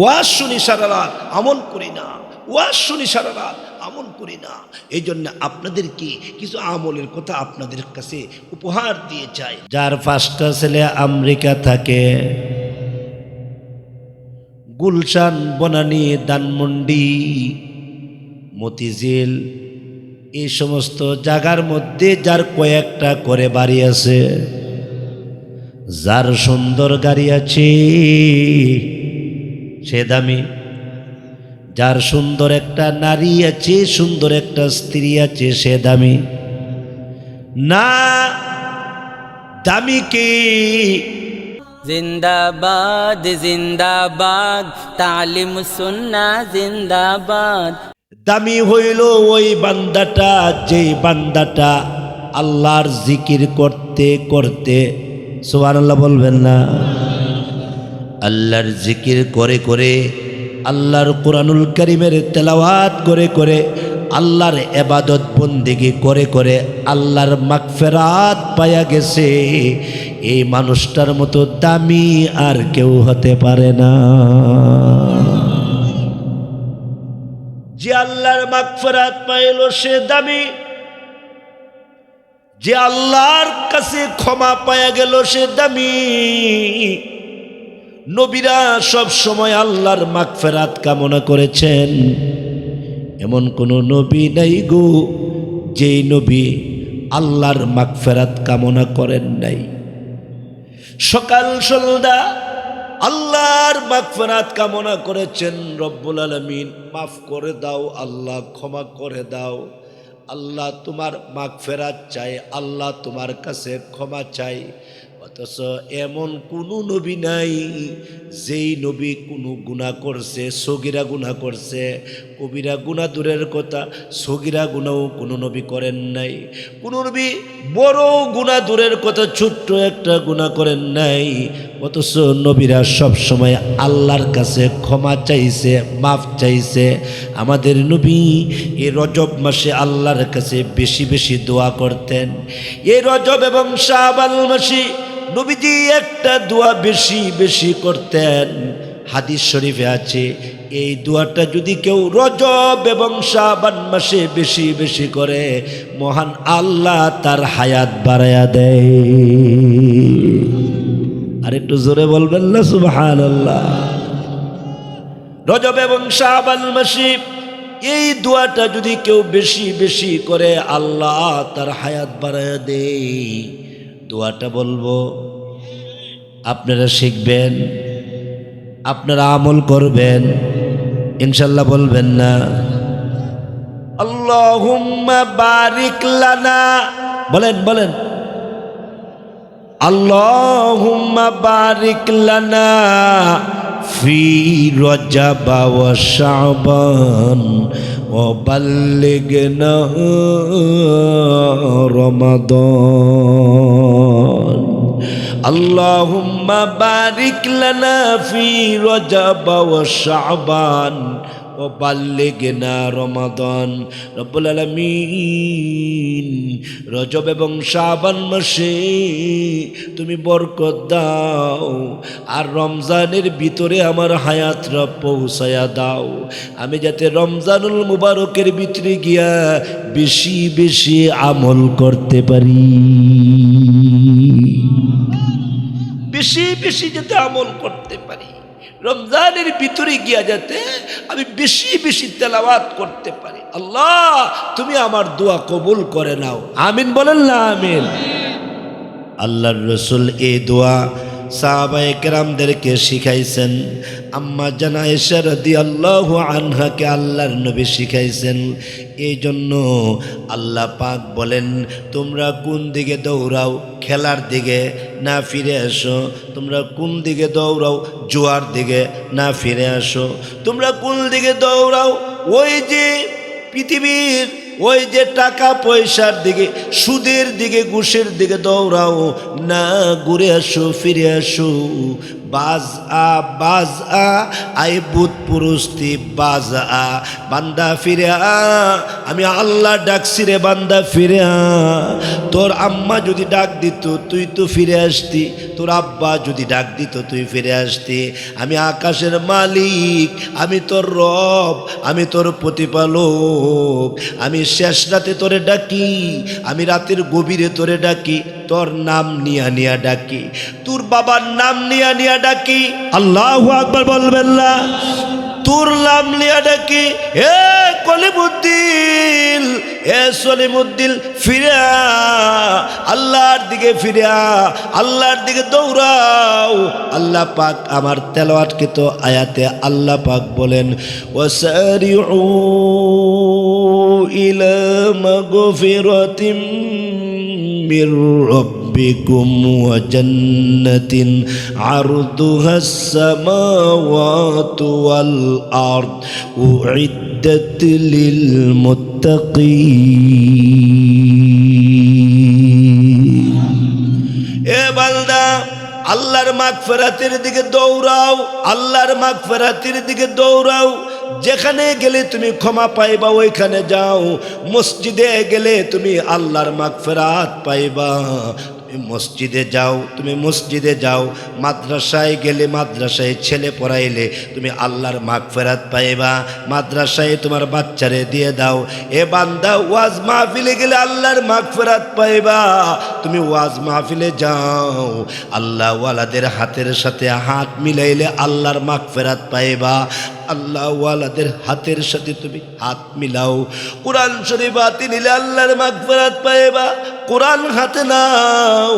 ওয়াজ শুনি সারা রাত আমল করি না। ওয়াজ শুনি সারা রাত আমল করি না। এই জন্য আপনাদেরকে কিছু আমলের কথা আপনাদের কাছে উপহার দিয়ে চাই। যার পাঁচটা ছেলে আমেরিকা থাকে, গুলশান, বনানী দানমন্ডি মতিঝিল এই সমস্ত জায়গার মধ্যে যার কয়েকটা করে বাড়ি আছে, যার সুন্দর গাড়ি আছে সে দামি। যার সুন্দর একটা নারী আছে সুন্দর একটা স্ত্রী আছে সে দামি। না দামি কি? জিন্দাবাদ জিন্দাবাদ তালিম সুন্না জিন্দাবাদ। দামি হইল ওই বান্দাটা যেই বান্দাটা আল্লাহর জিকির করতে করতে সুবহানাল্লাহ বলবেন না। আল্লাহর জিকির করে করে, আল্লাহর কোরআনুল করিমের তেলাওয়াত করে করে, আল্লাহর এবাদত বন্দিগি করে করে আল্লাহর মাগফেরাত পায়া গেছে। এই মানুষটার মতো দামি আর কেউ হতে পারে না। যে আল্লাহর মাগফিরাত পাইল সে দামি, যে আল্লাহর কাছে ক্ষমা পায়া গেল সে দামি। নবীরা সব সময় আল্লাহর মাগফিরাত কামনা করেছেন। এমন কোন নবী নাই গো, যেই নবী আল্লাহর মাগফিরাত কামনা করেন নাই। সকাল সন্ধ্যা আল্লাহর মাগফিরাত কামনা করেছেন, রব্বুল আলমিন, মাফ করে দাও, আল্লাহ ক্ষমা করে দাও। আল্লাহ তোমার মাগফেরাত চাই আল্লাহ তোমার কাছে ক্ষমা চাই অথচ এমন কোনো নবী নাই, যেই নবী কোনো গুণা করছে, সগিরা গুণা করছে। কবিরা গুণা দূরের কথা, সগিরা গুণাও কোনো নবী করেন নাই। কোনো নবী বড় গুণা দূরের কথা, ছোট্ট একটা গুণা করেন নাই। অথচ নবীরা সব সময় আল্লাহর কাছে ক্ষমা চাইছে, মাফ চাইছে। আমাদের নবী এই রজব মাসে আল্লাহর কাছে বেশি বেশি দোয়া করতেন। এই রজব এবং শাবাল মাসে নবীজি একটা দোয়া বেশি বেশি করতেন। হাদিস শরীফে আছে, এই দোয়াটা যদি কেউ রজব এবং শাবান মাসে বেশি বেশি করে, মহান আল্লাহ তার হায়াত বাড়ায়া দেয়। আর একটু জোরে বলবেন না সুবহান আল্লাহ রজব এবং শাবান মাসে এই দোয়াটা যদি কেউ বেশি বেশি করে, আল্লাহ তার হায়াত বাড়ায়া দেয়। দোয়াটা বলব আপনারা শিখবেন আপনারা আমল করবেন ইনশাল্লাহ বলবেন না। আল্লাহুম্মা বলেন বলেন। আল্লাহুম্মা ফি বাল্লিগনা আল্লাহুম্মা বারিক লানা ফি রজাবা ওয়া শাবান ও বাল্লিগনা রমাদান। রব্বুল আলামিন, রজব এবং শাবান মাসে তুমি বরকত দাও আর রমজানের ভিতরে আমার হায়াতরা পৌঁছায়া দাও। আমি যাতে রমজানুল মুবারকের ভিতরে গিয়া বেশি বেশি আমল করতে পারি। বেশি বেশি যাতে আমল করতে পারি। রমজানের ভিতরে গিয়া যাতে আমি বেশি বেশি তেলাওয়াত করতে পারি। আল্লাহ, তুমি আমার দোয়া কবুল করে নাও। আমিন বলেন না আমিন। আল্লাহর রসুল এই দোয়া সাহাবায়ে কেরামদেরকে শিখাইছেন। আম্মা জানা এসা আল্লাহ আনহাকে আল্লাহর নবী শিখাইছেন। এই জন্য আল্লাহ পাক বলেন, তোমরা কোন দিকে দৌড়াও? খেলার দিকে না ফিরে আসো তোমরা কোন দিকে দৌড়াও? জোয়ার দিকে না ফিরে আসো তোমরা কোন দিকে দৌড়াও? ওই যে পৃথিবীর, ওই যে টাকা পয়সার দিকে, সুদের দিকে, ঘুষের দিকে দৌড়াও। না, ঘুরে আসো ফিরে আসো বাজ আ বাজ আ আই পুরুষতি বাজ আ বান্দা ফিরে আমি আল্লাহ ডাকছি রে বান্দা ফিরে তোর আম্মা যদি ডাক দিত, তুই তো ফিরে আসতি। তোর আব্বা যদি ডাক দিত, তুই ফিরে আসতি। আমি আকাশের মালিক, আমি তোর রব, আমি তোর প্রতিপালক। আমি শেষ রাতে তোরে ডাকি, আমি রাতের গভীরে তোরে ডাকি। তোর নাম নিয়া নিয়া ডাকি, তোর বাবার নাম নিয়া নিয়া ডাকি। আল্লাহ আকবার বলবেন না। তোর নাম নিয়া ডাকি, এ কলিমুদ্দিন হে সলিমুদ্দিন ফিরে আল্লাহর দিকে ফিরে আল্লাহর দিকে দৌড়াও। আল্লাহ পাক আমার তো আয়াতে আল্লাহ পাক বলেন, ওয়াসারিউ ইলা মাগফিরাতিম من ربكم وجنة عرضها السماوات والأرض أعدت للمتقين এ বালদা আল্লাহর মাগফেরাতের দিকে দৌড়াও আল্লাহর মাগফেরাতের দিকে দৌড়াও যেখানে গেলে তুমি ক্ষমা পাইবা ওইখানে যাও মসজিদে গেলে তুমি আল্লাহর মাগফেরাত পাইবা তুমি মসজিদে যাও, তুমি মসজিদে যাও, মাদ্রাসায় গেলে মাদ্রাসায় ছেলে পড়াইলে তুমি আল্লাহর মাগফেরাত পাইবা, মাদ্রাসায় তোমার বাচ্চারে দিয়ে দাও। এ বান্দা ওয়াজ মাহফিলে গেলে আল্লাহর মাগফেরাত পাইবা। তুমি ওয়াজ মাহফিলে যাও আল্লাহ ওয়ালাদের হাতের সাথে হাত মিলাইলে আল্লাহর মাগফেরাত পাইবা। আল্লাহ ওয়ালাদের হাতের সাথে তুমি হাত মিলাও। কোরআন শরীফ হাতে নিলে আল্লাহর মাগফেরাত পাইবা। কোরআন হাতে নাও,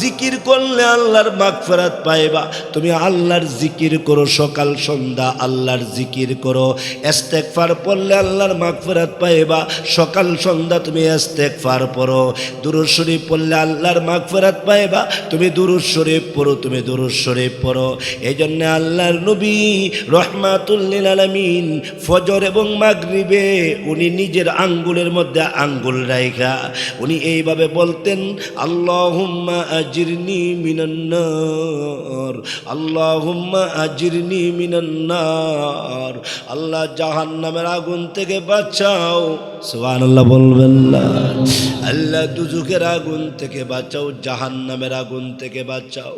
জিকির করলে আল্লাহর মাগফেরাত পাইবা। তুমি আল্লাহর জিকির করো, সকাল, সন্ধ্যা আল্লাহর জিকির করো। এস্তেকফার পড়লে আল্লাহর মাগফেরাত পাইবা। সকাল, সন্ধ্যা তুমি এস্তেকফার পড়ো। দুরুদ শরীফ পড়লে আল্লাহর মাগফেরাত পাইবা। তুমি দুরুদ শরীফ পড়ো, তুমি দুরুদ শরীফ পড়ো। এই জন্য আল্লাহর নবী রহমাতুল্লিল আলমিন, ফজর এবং মাগরিবে উনি নিজের আঙ্গুলের মধ্যে আঙ্গুল রাইখা। উনি এইভাবে বলতেন, আল্লাহুম্মা আজিরনি মিনান্নার আল্লাহুম্মা আজিরনি মিনান্নার আল্লাহ জাহান্নামের আগুন থেকে বাঁচাও। সুবহানাল্লাহ বলবেন না আল্লাহ দুজুকের আগুন থেকে বাঁচাও, জাহান্নামের আগুন থেকে বাঁচাও।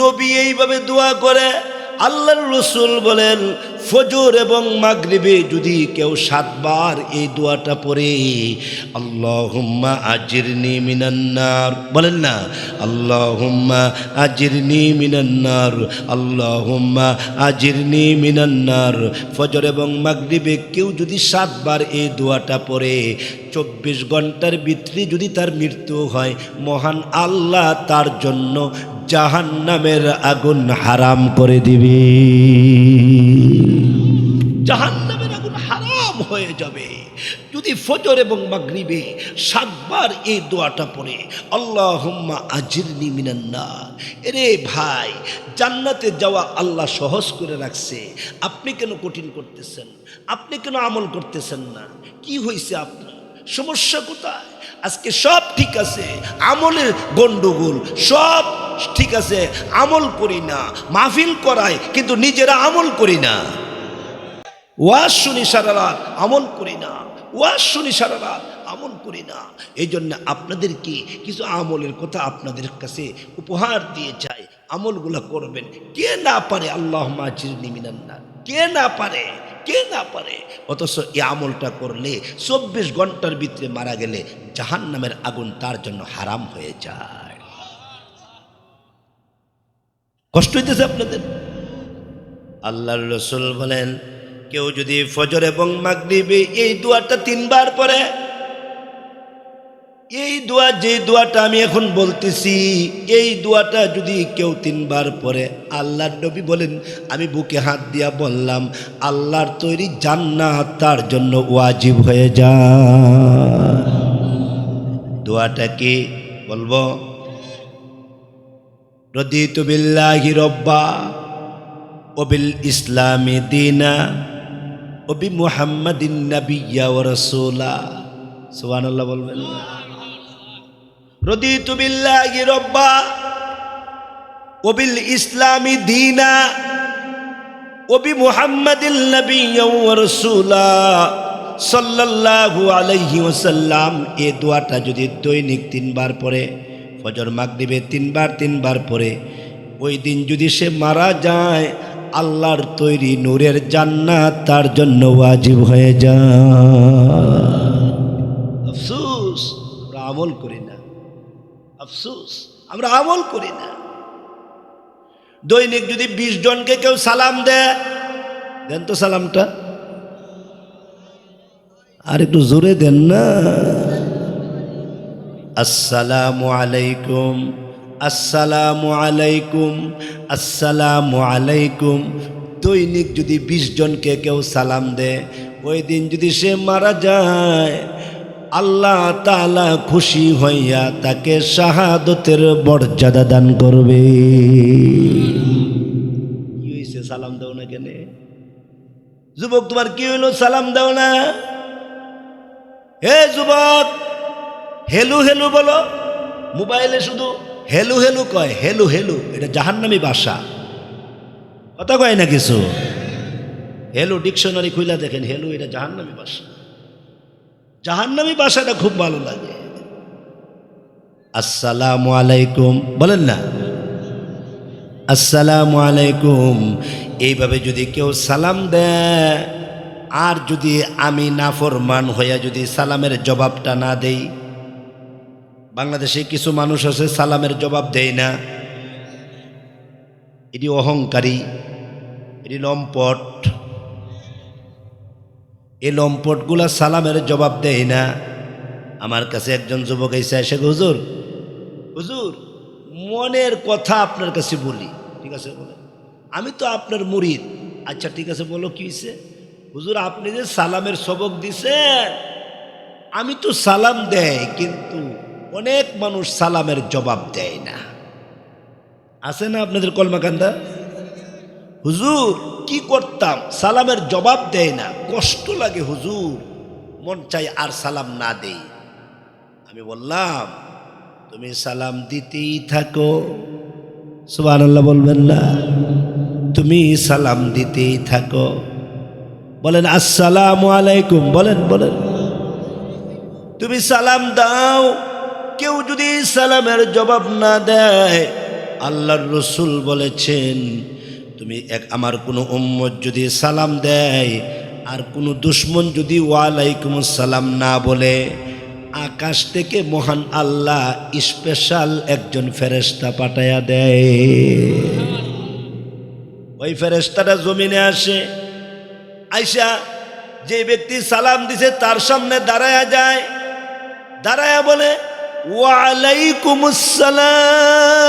নবী এইভাবে দোয়া করে আল্লাহর রসুল বলেন, ফজর এবং মাগরিবে যদি কেউ সাতবার এই দোয়াটা পড়ে, আল্লাহুম্মা আজিরনি মিনান্নার বলেন না, আল্লাহুম্মা আজিরনি মিনান্নার আল্লাহ হুম্মা আজিরনি মিনান্নার ফজর এবং মাগরিবে কেউ যদি সাতবার এই দোয়াটা পড়ে, চব্বিশ ঘণ্টার ভিতরে যদি তার মৃত্যু হয়, মহান আল্লাহ তার জন্য জাহান্নামের আগুন হারাম করে দিবে। জাহান্নামের আগুন হারাম হয়ে যাবে। যদি ফজর এবং মাগরিবে সাতবার এই দোয়াটা পড়ে আল্লাহ আল্লাহুম্মা আজিরনি মিনান্নার এরে ভাই, জান্নাতে যাওয়া আল্লাহ সহজ করে রাখছে। আপনি কেন কঠিন করতেছেন? আপনি কেন আমল করতেছেন না? কি হয়েছে আপনার? সমস্যা কোথায়? আজকে সব ঠিক আছে, আমলের গন্ডগোল, সব ঠিক আছে, আমল করি না, মাহফিল করায় কিন্তু নিজেরা আমল করি না। ওয়াজ শুনি সারা রাত, আমল করি না। ওয়াজ শুনি সারা রাত, আমল করি না। এই জন্য আপনাদেরকে কিছু আমলের কথা আপনাদের কাছে উপহার দিয়ে চাই। আমলগুলো করবেন। কে না পারে আল্লাহ মাজির নিমিনান্না কে না পারে কে না পারে। অথচ এই আমলটা করলে চব্বিশ ঘণ্টার ভিতরে মারা গেলে জাহান নামের আগুন তার জন্য হারাম হয়ে যায়। কষ্ট হইতেছে আপনাদের? আল্লাহর রসুল বলেন, কেউ যদি ফজর এবং মাগরিবে এই দুয়ারটা তিনবার পড়ে এই দোয়া, যে দোয়াটা আমি এখন বলতেছি, এই দোয়াটা যদি কেউ তিনবার পরে আল্লাহর নবী বলেন, আমি বুকে হাত দিয়া বললাম, আল্লাহর তৈরি জান্নাত তার জন্য ওয়াজিব হয়ে যা। দোয়াটা কি বলব? রদিত বিল্লাহি রব্বা ওবিল ইসলামী দিনা ওবি মুহাম্মাদিন নাবিয়্যা ও রসুলা। সুবহানাল্লাহ বলবেন। রদিতু বিল্লাহি রব্বা ওবিল ইসলামী দিনা ওবি মুহাম্মাদিল নবিয়্যা ওয়া রাসূলা সাল্লাল্লাহু দোয়াটা যদি দৈনিক তিনবার পড়ে, ফজর মাগরিবে তিনবার তিনবার পড়ে, ওই দিন যদি সে মারা যায়, আল্লাহর তৈরি নূরের জান্নাত তার জন্য ওয়াজিব হয়ে যায়। আফসোস আমল করি না। আফসোস, আমরা আমল করি না। দৈনিক যদি বিশ জনকে কেউ সালাম দেয়, দেন তো সালামটা। আর একটু জোরে দেন না। আসসালামু আলাইকুম আসসালামু আলাইকুম আসসালামু আলাইকুম। দৈনিক যদি বিশ জনকে কেউ সালাম দেয়, ওই দিন যদি সে মারা যায় আল্লাহ তালা খুশি হইয়া তাকে শাহাদতের মর্যাদা দান করবে। কি হয়েছে সালাম দাও না কেন? যুবক, তোমার কি হইল? সালাম দাও না। হে যুবক, হেলু হেলু বলো। মোবাইলে শুধু হেলু হেলু কয়, হেলু হেলু, এটা জাহান্নামি ভাষা। কথা কয় না কিছু? হেলু ডিকশনারি খুইলা দেখেন, হেলু এটা জাহান্নামি ভাষা। জাহান্নামি বাসাটা খুব ভালো লাগে। আসসালামু আলাইকুম, বলেন না। আসসালামু আলাইকুম, এইভাবে যদি কেউ সালাম দেয়, আর যদি আমি নাফরমান হইয়া যদি সালামের জবাবটা না দেই, বাংলাদেশে কিছু মানুষ আছে সালামের জবাব দেয় না। এটি অহংকারী, এটি লম্পট। এই লম্পটগুলা সালামের জবাব দেয় না। আমার কাছে একজন যুবক এসে এসে হুজুর হুজুর, মনের কথা আপনার কাছে বলি। ঠিক আছে, বলে। আমি তো আপনার মুরিদ। আচ্ছা ঠিক আছে, বলো, কি হয়েছে হুজুর, আপনি যে সালামের সবক দিছেন, আমি তো সালাম দেয় কিন্তু অনেক মানুষ সালামের জবাব দেয় না। আছে না আপনাদের কলমাকান্দা? হুজুর, কি করতাম? সালামের জবাব দেয় না। কষ্ট লাগে হুজুর। মন চাই আর সালাম না দেই। আমি বললাম, তুমি সালাম দিতেই থাকো। আল্লাহ বলবেন না। তুমি সালাম দিতেই থাকো। বলেন, আসসালাম আলাইকুম। বলেন বলেন। তুমি সালাম দাও। কেউ যদি সালামের জবাব না দেয়, আল্লাহর রসুল বলেছেন তুমি এক, আমার কোনো উম্মত যদি সালাম দেয়, আর কোনো দুশ্মন যদি ওয়ালাইকুম সালাম না বলে, আকাশ থেকে মহান আল্লাহ স্পেশাল একজন ফেরেস্তা পাঠায়া দেয়। ওই ফেরেস্তাটা জমিনে আসে, আইসা যে ব্যক্তি সালাম দিছে তার সামনে দাঁড়ায়া যায়, দাঁড়ায়া বলে ওয়ালাইকুম আসসালাম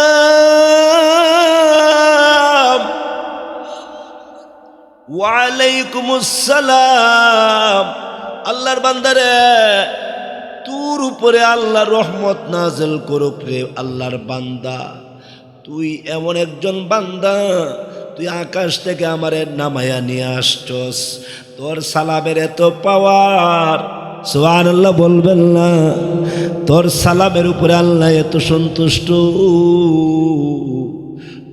ওয়ালাইকুম আল্লাহর বান্দারে, তোর উপরে আল্লাহ রহমত নাজেল করুক রে আল্লাহর বান্দা। তুই এমন একজন বান্দা, তুই আকাশ থেকে আমারে নামায়া নিয়ে আসছস। তোর সালামের এত পাওয়ার সোহান আল্লাহ বলবেন না। তোর সালামের উপরে আল্লাহ এত সন্তুষ্ট।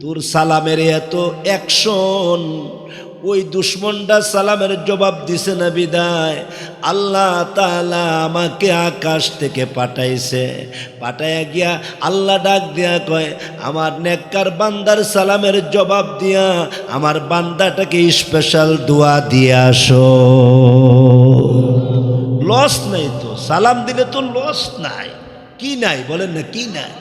তোর সালামের এত অ্যাকশন ওই দুশ্মনটা সালামের জবাব দিছে না বিদায়। আল্লাহ তালা আমাকে আকাশ থেকে পাঠাইছে। পাঠাইয়া গিয়া আল্লাহ ডাক দিয়া কয়, আমার নেককার বান্দার সালামের জবাব দিয়া আমার বান্দাটাকে স্পেশাল দোয়া দিয়ে আসো। লস নাই তো। সালাম দিলে তো লস নাই। কি নাই? বলেন না, কি নাই?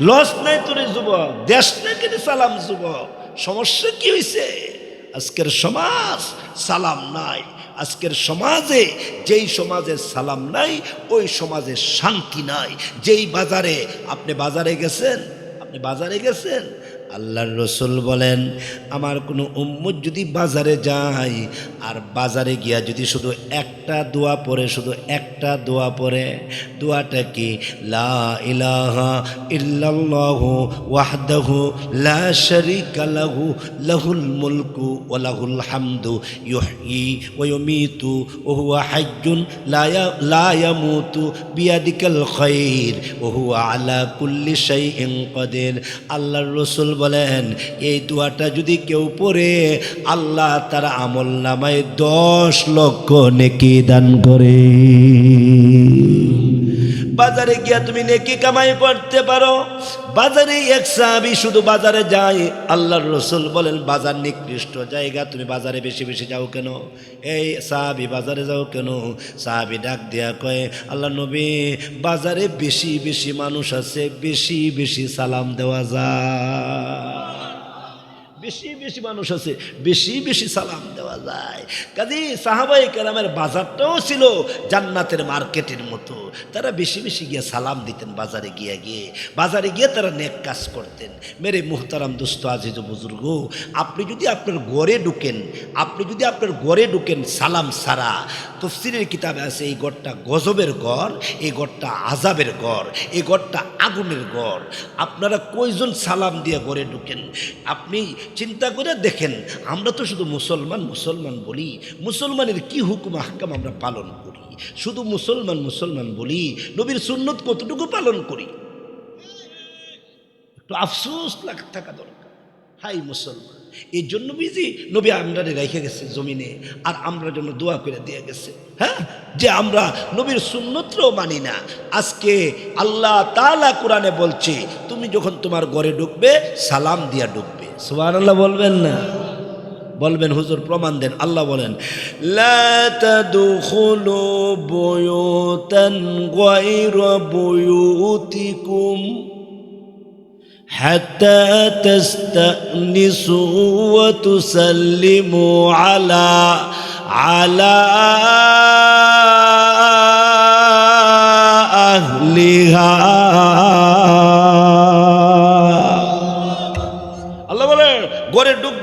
লস নাই তোর যুবক। দেশ না কেন সালাম যুবক। সমস্যা কি হয়েছে আজকের সমাজ সালাম নাই। আজকের সমাজে যেই সমাজে সালাম নাই, ওই সমাজে শান্তি নাই। যেই বাজারে, আপনি বাজারে গেছেন? আপনি বাজারে গেছেন? আল্লাহর রসুল বলেন, আমার কোনো উম্মত যদি বাজারে যায়, আর বাজারে গিয়া যদি শুধু একটা দোয়া পড়ে, শুধু একটা দোয়া পড়ে, দোয়াটা কি? লা ইলাহা ইল্লাল্লাহু ওয়াহদাহু লা শারীকা লাহু, লাহুল মুলকু ওয়া লাহুল হামদু, ইউহয়ি ওয়া ইউমীতু, ওয়া হুয়া হাইয়্যুন লা লা ইয়ামুতু বিয়াদিকাল খায়র ওয়া আলা কুল্লি শাইইন কাদির। আল্লাহর রাসূল বলেন, এই দোয়াটা যদি কেউ পড়ে, আল্লাহ তার আমল নামায় দশ লক্ষ নেকি দান করে। বাজারে গিয়া তুমি নেকি কামাই করতে পারো। বাজারে এক সাহাবি শুধু বাজারে যায়, আল্লাহর রসুল বলেন, বাজার নিকৃষ্ট জায়গা, তুমি বাজারে বেশি বেশি যাও কেন? এই সাহাবি, বাজারে যাও কেন? সাহাবি ডাক দিয়া কয়, আল্লাহ নবী, বাজারে বেশি বেশি মানুষ আছে, বেশি বেশি সালাম দেওয়া যায়। বেশি বেশি মানুষ আছে, বেশি বেশি সালাম দেওয়া যায়। কাজে সাহাবাই কেরামের বাজারটাও ছিল জান্নাতের মার্কেটের মতো। তারা বেশি বেশি গিয়ে সালাম দিতেন বাজারে গিয়ে গিয়ে। বাজারে গিয়ে তারা নেক কাজ করতেন। মেরে মুহতারাম দুস্থ আজিজ বুজুর্গ, আপনি যদি আপনার গড়ে ঢুকেন, আপনি যদি আপনার গড়ে ঢুকেন সালাম সারা তফসিরের কিতাবে আছে, এই গড়টা গজবের গড়, এই গড়টা আজাবের গড়, এই গড়টা আগুনের গড়। আপনারা কয়জন সালাম দিয়ে গড়ে ঢুকেন? আপনি চিন্তা করে দেখেন, আমরা তো শুধু মুসলমান মুসলমান বলি, মুসলমানের কি হুকুম হাক্কাম আমরা পালন করি? শুধু মুসলমান মুসলমান বলি, নবীর সুন্নত কতটুকু পালন করি? একটু আফসোস লাগ, থাকা দরকার। হাই মুসলমান এই জন্য বুঝি নবী আমরা রেখে গেছে জমিনে, আর আমরা জন্য দোয়া করে দিয়ে গেছে হ্যাঁ? যে আমরা নবীর সুন্নতও মানি না। আজকে আল্লাহ তালা কোরআনে বলছে, তুমি যখন তোমার ঘরে ঢুকবে, সালাম দিয়া ঢুকবে। সুবাহ আল্লাহ বলবেন না। বলবেন হুজুর প্রমাণ দেন আল্লাহ বলেন লা তাদখুলু বুয়ুতান গায়রা বুয়ুতিকুম حتى تستأنسوا وتسلموا على على أهلها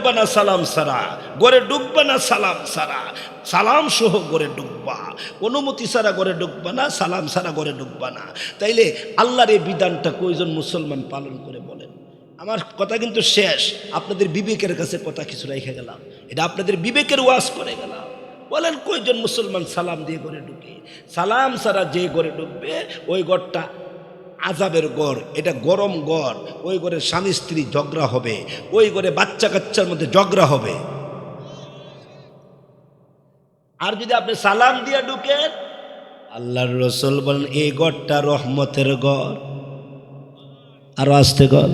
ডুববা না সালাম সারা, গড়ে ডুববা না সালাম সারা। সালাম সহ গড়ে ডুববা অনুমতি সারা গড়ে ডুববা না সালাম সারা গড়ে ডুববা না তাইলে আল্লাহর এই বিধানটা কয়জন মুসলমান পালন করে বলেন? আমার কথা কিন্তু শেষ। আপনাদের বিবেকের কাছে কথা কিছু রেখে গেলাম। এটা আপনাদের বিবেকের ওয়াজ করে গেলাম। বলেন কয়জন মুসলমান সালাম দিয়ে গড়ে ঢুকে? সালাম সারা যে গড়ে ঢুকবে, ওই গড়টা আজাবের গড়, এটা গরম গড়। ওই ঘরে স্বামী স্ত্রী ঝগড়া হবে, ওই ঘরে বাচ্চা কাচ্চার মধ্যে ঝগড়া হবে। আর যদি আপনি সালাম দিয়ে ঢুকেন, আল্লাহর রসুল বলেন, এই গড়টা রহমতের গড়। আরও আসতে গড়।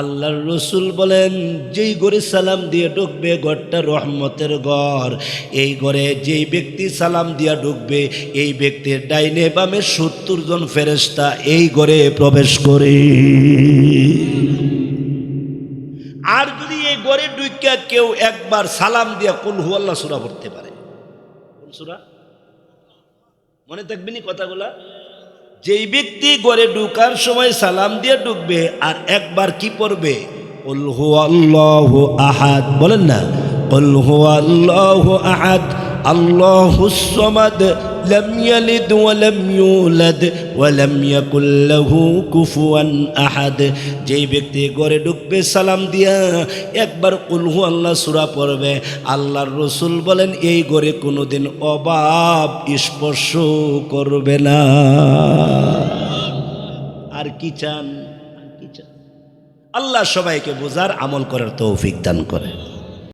আল্লাহর রসুল বলেন, যেই ঘরে সালাম দিয়ে ঢুকবে ঘরটা রহমতের ঘর এই ঘরে যেই ব্যক্তি সালাম দিয়া ঢুকবে, এই ব্যক্তির ডাইনে বামে সত্তর জন ফেরেস্তা এই ঘরে প্রবেশ করে। আর যদি এই ঘরে ঢুকিয়া কেউ একবার সালাম দিয়া কোন হুয়াল্লা সুরা পড়তে পারে। সুরা? মনে থাকবেনি কথাগুলা? যেই ব্যক্তি গড়ে ঢুকার সময় সালাম দিয়ে ঢুকবে আর একবার কি পড়বে? আহাদ। বলেন না। আল্লাহ আহাদ। আল্লাহুস ওয়া লাম ইউলাদ ওয়া লাম ইয়াকুল লাহু কুফুয়ান আহাদ যেই ব্যক্তি ঘরে ঢুকবে, সালাম দিয়া একবার কুল আল্লাহ সূরা পড়বে। আল্লাহর রসুল বলেন, এই ঘরে কোনোদিন অভাব স্পর্শ করবে না। আর কি চান? আল্লাহ সবাইকে বোঝার আমল করার তৌফিক দান করে।